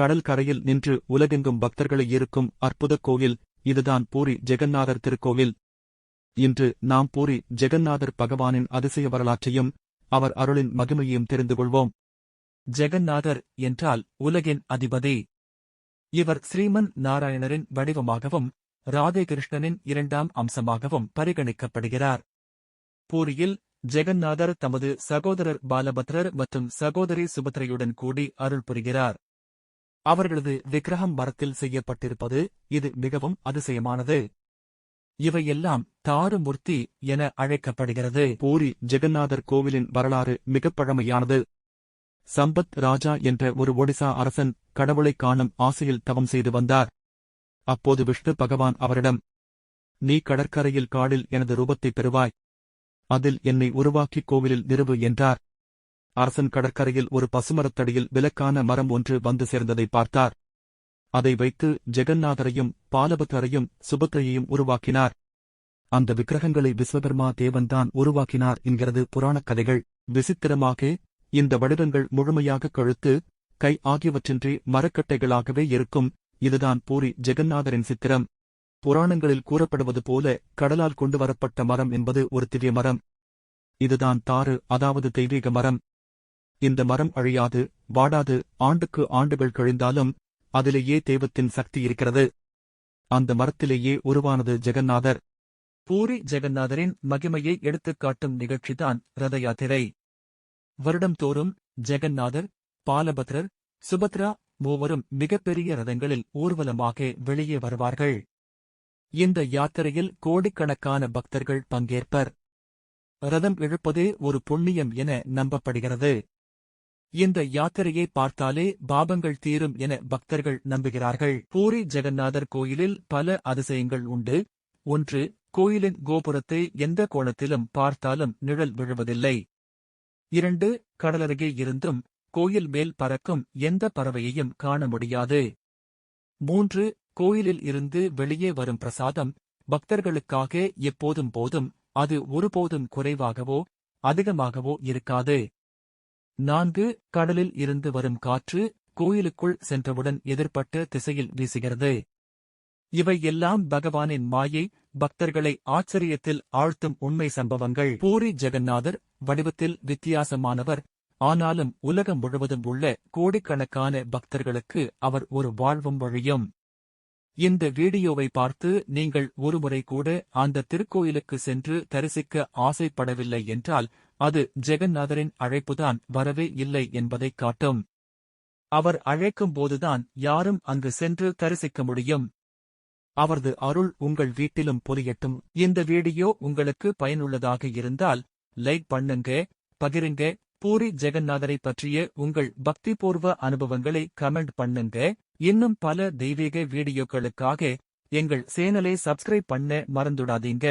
கடல் கரையில் நின்று உலகெங்கும் பக்தர்களை ஈர்க்கும் அற்புதக் கோவில் இதுதான் பூரி ஜெகநாதர் திருக்கோவில். இன்று நாம் பூரி ஜெகநாதர் பகவானின் அதிசய வரலாற்றையும் அவர் அருளின் மகிமையையும் தெரிந்து கொள்வோம். ஜெகநாதர் என்றால் உலகின் அதிபதி. இவர் ஸ்ரீமன் நாராயணரின் வடிவமாகவும் ராதே கிருஷ்ணனின் இரண்டாம் அம்சமாகவும் பரிகணிக்கப்படுகிறார். பூரியில் ஜெகநாதர் தமது சகோதரர் பாலபத்ரர் மற்றும் சகோதரி சுபத்ரையுடன் கூடி அருள் புரிகிறார். அவர்களது விக்கிரகம் மரத்தில் செய்யப்பட்டிருப்பது இது மிகவும் அதிசயமானது. இவையெல்லாம் தாருமூர்த்தி என அழைக்கப்படுகிறது. பூரி ஜெகநாதர் கோவிலின் வரலாறு மிகப் பழமையானது. சம்பத் ராஜா என்ற ஒரு ஒடிசா அரசன் கடவுளைக் காணும் ஆசையில் தவம் செய்து வந்தார். அப்போது விஷ்ணு பகவான் அவரிடம் நீ கடற்கரையில் காடில் எனது ரூபத்தைப் பெறுவாய். அதில் என்னை உருவாக்கி கோவிலில் நிறுவு என்றார். அரசன் கடற்கரையில் ஒரு பசுமரத்தடியில் விலக்கான மரம் ஒன்று வந்து சேர்ந்ததை பார்த்தார். அதை வைத்து ஜெகந்நாதரையும் பாலபத்ரரையும் சுபத்ரையையும் உருவாக்கினார். அந்த விக்கிரகங்களை விஸ்வகர்மா தேவன்தான் உருவாக்கினார் என்கிறது புராணக் கதைகள். விசித்திரமாக இந்த வடிவங்கள் முழுமையாக கழுத்து கை ஆகியவற்றின்றி மரக்கட்டைகளாகவே இருக்கும். இதுதான் பூரி ஜெகந்நாதரின் சித்திரம். புராணங்களில் கூறப்படுவது போல கடலால் கொண்டு வரப்பட்ட மரம் என்பது ஒரு திவ்ய மரம். இதுதான் தாறு அதாவது தெய்வீக மரம். இந்த மரம் அழியாது வாடாது ஆண்டுக்கு ஆண்டுகள் கழிந்தாலும் அதிலேயே தெய்வத்தின் சக்தி இருக்கிறது. அந்த மரத்திலேயே உருவானது ஜெகந்நாதர் பூரி ஜெகநாதரின் மகிமையை எடுத்துக்காட்டும் நிகழ்ச்சிதான் ரத யாத்திரை. வருடம்தோறும் ஜெகநாதர் பாலபத்ரர் சுபத்ரா மூவரும் மிகப்பெரிய ரதங்களில் ஊர்வலமாக வெளியே வருவார்கள். இந்த யாத்திரையில் கோடிக்கணக்கான பக்தர்கள் பங்கேற்பர். ரதம் இழுப்பதே ஒரு புண்ணியம் என நம்பப்படுகிறது. இந்த யாத்திரையை பார்த்தாலே பாபங்கள் தீரும் என பக்தர்கள் நம்புகிறார்கள். பூரி ஜெகநாதர் கோயிலில் பல அதிசயங்கள் உண்டு. ஒன்று கோயிலின் கோபுரத்தை எந்த கோணத்திலும் பார்த்தாலும் நிழல் விழுவதில்லை. இரண்டு கடலருகே இருந்தும் கோயில் மேல் பறக்கும் எந்த பறவையையும் காண முடியாது. மூன்று கோயிலில் இருந்து வெளியே வரும் பிரசாதம் பக்தர்களுக்காக எப்போதும் போதும் அது ஒருபோதும் குறைவாகவோ அதிகமாகவோ இருக்காது. நான்கு கடலில் இருந்து வரும் காற்று கோயிலுக்குள் சென்றவுடன் எதிர்ப்பட்ட திசையில் வீசுகிறது. இவை எல்லாம் பகவானின் மாயை பக்தர்களை ஆச்சரியத்தில் ஆழ்த்தும் உண்மை சம்பவங்கள். பூரி ஜெகநாதர் வடிவத்தில் வித்தியாசமானவர். ஆனாலும் உலகம் முழுவதும் உள்ள கோடிக்கணக்கான பக்தர்களுக்கு அவர் ஒரு வாழ்வும் வழியும். இந்த வீடியோவை பார்த்து நீங்கள் ஒருமுறை கூட அந்த திருக்கோயிலுக்கு சென்று தரிசிக்க ஆசைப்படவில்லை என்றால் அது ஜெகநாதரின் அழைப்புதான் வரவே இல்லை என்பதைக் காட்டும். அவர் அழைக்கும் போதுதான் யாரும் அங்கு சென்று தரிசிக்க முடியும். அவரது அருள் உங்கள் வீட்டிலும் பொலியட்டும். இந்த வீடியோ உங்களுக்கு பயனுள்ளதாக இருந்தால் லைக் பண்ணுங்க பகிருங்க பூரி ஜெகநாதரை பற்றிய உங்கள் பக்திபூர்வ அனுபவங்களை கமெண்ட் பண்ணுங்க. இன்னும் பல தெய்வீக வீடியோக்களுக்காக எங்கள் சேனலை சப்ஸ்கிரைப் பண்ண மறந்துடாதீங்க.